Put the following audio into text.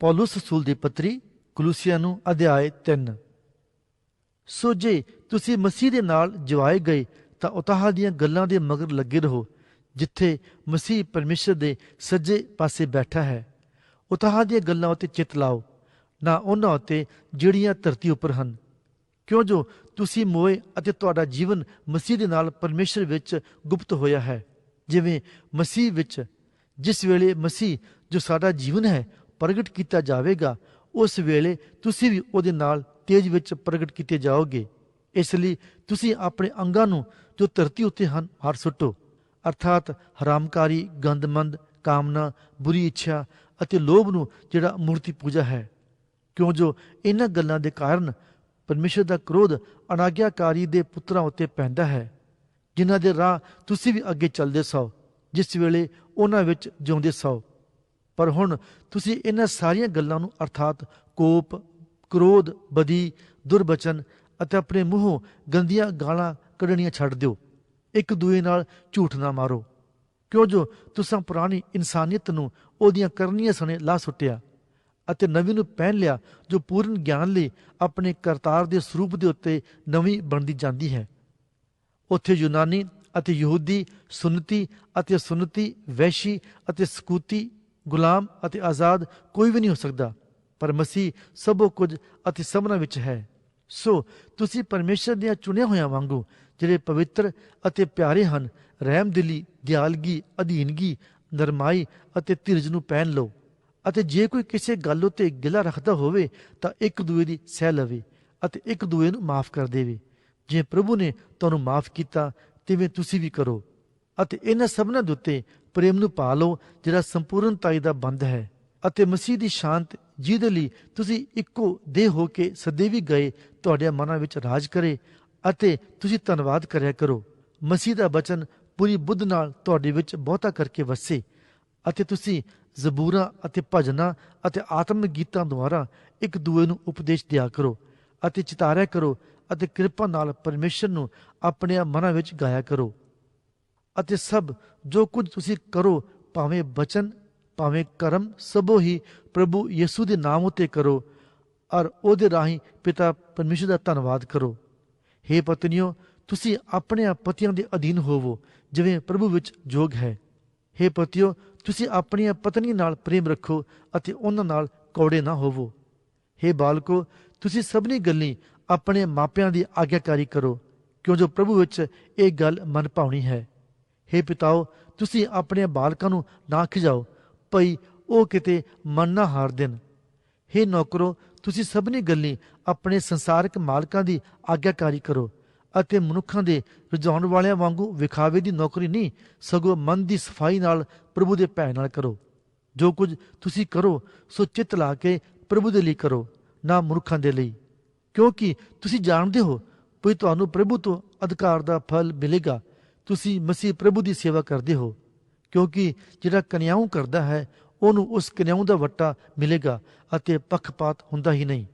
ਪੌਲਸ ਰਸੂਲ ਦੀ ਪੱਤਰੀ ਕਲੂਸੀਆਂ ਨੂੰ ਅਧਿਆਇ 3 ਸੋ ਜੇ ਤੁਸੀਂ ਮਸੀਹ ਦੇ ਨਾਲ ਜਵਾਏ ਗਏ, ਤਾਂ ਉਤਾਹ ਦੀਆਂ ਗੱਲਾਂ ਦੇ ਮਗਰ ਲੱਗੇ ਰਹੋ, ਜਿੱਥੇ ਮਸੀਹ ਪਰਮੇਸ਼ਰ ਦੇ ਸੱਜੇ ਪਾਸੇ ਬੈਠਾ ਹੈ। ਉਤਾਹ ਦੀਆਂ ਗੱਲਾਂ ਉਤੇ ਚਿੱਤ ਲਾਓ, ਨਾ ਉਹਨਾਂ ਉਤੇ ਜਿਹੜੀਆਂ ਧਰਤੀ ਉੱਪਰ ਹਨ। ਕਿਉਂ ਜੋ ਤੁਸੀਂ ਮੋਏ ਅਤੇ ਤੁਹਾਡਾ ਜੀਵਨ ਮਸੀਹ ਦੇ ਨਾਲ ਪਰਮੇਸ਼ਰ ਵਿੱਚ ਗੁਪਤ ਹੋਇਆ ਹੈ, ਜਿਵੇਂ ਮਸੀਹ ਵਿੱਚ, ਜਿਸ ਵੇਲੇ ਮਸੀਹ ਜੋ ਸਾਡਾ ਜੀਵਨ ਹੈ ਪ੍ਰਗਟ ਕੀਤਾ ਜਾਵੇਗਾ, ਉਸ ਵੇਲੇ ਤੁਸੀਂ ਵੀ ਉਹਦੇ ਨਾਲ ਤੇਜ ਵਿੱਚ ਪ੍ਰਗਟ ਕੀਤੇ ਜਾਓਗੇ। ਇਸ ਲਈ ਤੁਸੀਂ ਆਪਣੇ ਅੰਗਾਂ ਨੂੰ ਜੋ ਧਰਤੀ ਉੱਤੇ ਹਨ, ਹਰ ਸੁੱਟੋ। ਅਰਥਾਤ ਹਰਾਮਕਾਰੀ, ਗੰਦਮੰਦ, ਕਾਮਨਾ, ਬੁਰੀ ਇੱਛਾ ਅਤੇ ਲੋਭ ਨੂੰ ਜਿਹੜਾ ਮੂਰਤੀ ਪੂਜਾ ਹੈ। ਕਿਉਂ ਜੋ ਇਹਨਾਂ ਗੱਲਾਂ ਦੇ ਕਾਰਨ ਪਰਮੇਸ਼ਰ ਦਾ ਕ੍ਰੋਧ ਅਨਾਗਿਆਕਾਰੀ ਦੇ ਪੁੱਤਰਾਂ ਉੱਤੇ ਪੈਂਦਾ ਹੈ। ਜਿਨ੍ਹਾਂ ਦੇ ਰਾਹ ਤੁਸੀਂ ਵੀ ਅੱਗੇ ਚੱਲਦੇ ਸੋ, ਜਿਸ ਵੇਲੇ ਉਹਨਾਂ ਵਿੱਚ ਜਿਉਂਦੇ ਸੋ। ਪਰ ਹੁਣ ਤੁਸੀਂ ਇਹਨਾਂ ਸਾਰੀਆਂ ਗੱਲਾਂ ਨੂੰ ਅਰਥਾਤ ਕੋਪ, ਕ੍ਰੋਧ, ਬਦੀ ਦੁਰਬਚਨ ਅਤੇ ਆਪਣੇ ਮੂੰਹੋਂ ਗੰਦੀਆਂ ਗਾਲਾਂ ਕੱਢਣੀਆਂ ਛੱਡ ਦਿਓ। ਇੱਕ ਦੂਏ ਨਾਲ ਝੂਠ ਨਾ ਮਾਰੋ। ਕਿਉਂ ਜੋ ਤੁਸੀਂ ਪੁਰਾਣੀ ਇਨਸਾਨੀਅਤ ਨੂੰ ਉਹਦੀਆਂ ਕਰਨੀਆਂ ਸਣੇ ਲਾ ਸੁੱਟਿਆ ਅਤੇ ਨਵੀਂ ਨੂੰ ਪਹਿਨ ਲਿਆ ਜੋ ਪੂਰਨ ਗਿਆਨ ਲਈ ਆਪਣੇ ਕਰਤਾਰ ਦੇ ਸਰੂਪ ਦੇ ਉੱਤੇ ਨਵੀਂ ਬਣਦੀ ਜਾਂਦੀ ਹੈ। ਉੱਥੇ ਯੂਨਾਨੀ ਅਤੇ ਯਹੂਦੀ ਸੁਨਤੀ ਅਤੇ ਸੁਨਤੀ ਵੈਸ਼ੀ ਅਤੇ ਸਕੂਤੀ ਗੁਲਾਮ ਅਤੇ ਆਜ਼ਾਦ ਕੋਈ ਵੀ ਨਹੀਂ ਹੋ ਸਕਦਾ, ਪਰ ਮਸੀਹ ਸਭੋ ਕੁਝ ਅਤੇ ਸਭਨਾਂ ਵਿੱਚ ਹੈ। ਸੋ ਤੁਸੀਂ ਪਰਮੇਸ਼ਰ ਦੀਆਂ ਚੁਣਿਆ ਹੋਇਆਂ ਵਾਂਗੂ, ਜਿਹੜੇ ਪਵਿੱਤਰ ਅਤੇ ਪਿਆਰੇ ਹਨ ਰਹਿਮਦਿਲੀ ਦਿਆਲਗੀ, ਅਧੀਨਗੀ, ਨਰਮਾਈ ਅਤੇ ਧੀਰਜ ਨੂੰ ਪਹਿਨ ਲਓ। ਅਤੇ ਜੇ ਕੋਈ ਕਿਸੇ ਗੱਲ ਉਤੇ ਗਿਲਾ ਰੱਖਦਾ ਹੋਵੇ, ਤਾਂ ਇੱਕ ਦੂਏ ਦੀ ਸਹਿ ਲਵੇ ਅਤੇ ਇੱਕ ਦੂਏ ਨੂੰ ਮਾਫ ਕਰ ਦੇਵੇ। ਜੇ ਪ੍ਰਭੂ ਨੇ ਤੁਹਾਨੂੰ ਮਾਫ ਕੀਤਾ, ਤਿਵੇਂ ਤੁਸੀਂ ਵੀ ਕਰੋ। ਅਤੇ ਇਹਨਾਂ ਸਭਨਾਂ ਦੇ ਉੱਤੇ ਪ੍ਰੇਮ ਨੂੰ ਪਾ ਲਓ, ਜਿਹੜਾ ਸੰਪੂਰਨਤਾਈ ਦਾ ਬੰਦ ਹੈ। ਅਤੇ ਮਸੀਹ ਦੀ ਸ਼ਾਂਤ ਜਿਹਦੇ ਲਈ ਤੁਸੀਂ ਇੱਕੋ ਦੇਹ ਹੋ ਕੇ ਸदैਵੀ ਗਏ ਤੁਹਾਡੇ ਮਨਾਂ ਵਿੱਚ ਰਾਜ ਕਰੇ ਅਤੇ ਤੁਸੀਂ ਧੰਨਵਾਦ ਕਰਿਆ ਕਰੋ। ਮਸੀਹ ਦਾ ਬਚਨ ਪੂਰੀ ਬੁੱਧ ਨਾਲ ਤੁਹਾਡੇ ਵਿੱਚ ਬਹੁਤਾ ਕਰਕੇ ਵਸੇ ਅਤੇ ਤੁਸੀਂ ਜ਼ਬੂਰਾਂ ਅਤੇ ਭਜਨਾਂ ਅਤੇ ਆਤਮ ਗੀਤਾਂ ਦੁਆਰਾ ਇੱਕ ਦੂਏ ਨੂੰ ਉਪਦੇਸ਼ ਦਿਆ ਕਰੋ ਅਤੇ ਚਿਤਾਰਿਆ ਕਰੋ ਅਤੇ ਕਿਰਪਾ ਨਾਲ ਪਰਮੇਸ਼ਰ ਨੂੰ ਆਪਣੇ ਮਨਾਂ ਵਿੱਚ ਗਾਇਆ ਕਰੋ। ਅਤੇ ਸਭ ਜੋ ਕੁਝ ਤੁਸੀਂ ਕਰੋ ਭਾਵੇਂ ਬਚਨ ਭਾਵੇਂ ਕਰਮ ਸਭੋ ਹੀ ਪ੍ਰਭੂ ਯਿਸੂ ਦੇ ਨਾਮ ਉਤੇ ਕਰੋ ਔਰ ਉਹਦੇ ਰਾਹੀਂ ਪਿਤਾ ਪਰਮੇਸ਼ਰ ਦਾ ਧੰਨਵਾਦ ਕਰੋ हे ਪਤਨੀਓ ਤੁਸੀਂ ਆਪਣੇ ਪਤੀਆਂ ਦੇ ਅਧੀਨ ਹੋਵੋ ਜਿਵੇਂ ਪ੍ਰਭੂ ਵਿੱਚ ਜੋਗ ਹੈ हे ਪਤਿਓ ਤੁਸੀਂ ਆਪਣੀਆਂ ਪਤਨੀ ਨਾਲ ਪ੍ਰੇਮ ਰੱਖੋ ਅਤੇ ਉਹਨਾਂ ਨਾਲ ਕੌੜੇ ਨਾ ਹੋਵੋ हे ਬਾਲਕੋ ਤੁਸੀਂ ਸਭਨੀ ਗੱਲੀ ਆਪਣੇ ਮਾਪਿਆਂ ਦੀ ਆਗਿਆਕਾਰੀ ਕਰੋ ਕਿਉਂ ਜੋ ਪ੍ਰਭੂ ਵਿੱਚ ਇਹ ਗੱਲ ਮਨ ਭਾਉਣੀ ਹੈ हे ਪਿਤਾਓ, ਤੁਸੀਂ ਆਪਣੇ ਬਾਲਕਾਂ ਨੂੰ ਨਾ ਖਿਜਾਓ, ਭਈ ਉਹ ਕਿਤੇ ਮਨ ਨਾ ਹਾਰ ਦੇਣ। हे ਨੌਕਰੋ, ਤੁਸੀਂ ਸਭਨੀ ਗੱਲੀ ਆਪਣੇ ਸੰਸਾਰਕ ਮਾਲਕਾਂ ਦੀ ਆਗਿਆਕਾਰੀ ਕਰੋ ਅਤੇ ਮਨੁੱਖਾਂ ਦੇ ਰਜਾਉਣ ਵਾਲਿਆਂ ਵਾਂਗੂ ਵਿਖਾਵੇ ਦੀ ਨੌਕਰੀ ਨਹੀਂ, ਸਗੋਂ ਮਨ ਦੀ ਸਫ਼ਾਈ ਨਾਲ ਪ੍ਰਭੂ ਦੇ ਭੈ ਨਾਲ ਕਰੋ। ਜੋ ਕੁਝ ਤੁਸੀਂ ਕਰੋ, ਸੋ ਚਿੱਤ ਲਾ ਕੇ ਪ੍ਰਭੂ ਦੇ ਲਈ ਕਰੋ, ਨਾ ਮਨੁੱਖਾਂ ਦੇ ਲਈ। ਕਿਉਂਕਿ ਤੁਸੀਂ ਜਾਣਦੇ ਹੋ ਕਿ ਤੁਹਾਨੂੰ ਪ੍ਰਭੂ ਤੋਂ ਅਧਿਕਾਰ ਦਾ ਫਲ ਮਿਲੇਗਾ। ਤੁਸੀਂ ਮਸੀਹ ਪ੍ਰਭੂ ਦੀ ਸੇਵਾ ਕਰਦੇ ਹੋ, ਕਿਉਂਕਿ ਜਿਹੜਾ ਕਨਿਆਉ ਕਰਦਾ ਹੈ, ਉਹਨੂੰ ਉਸ ਕਨਿਆਉ ਦਾ ਵੱਟਾ ਮਿਲੇਗਾ ਅਤੇ ਪੱਖਪਾਤ ਹੁੰਦਾ ਹੀ ਨਹੀਂ।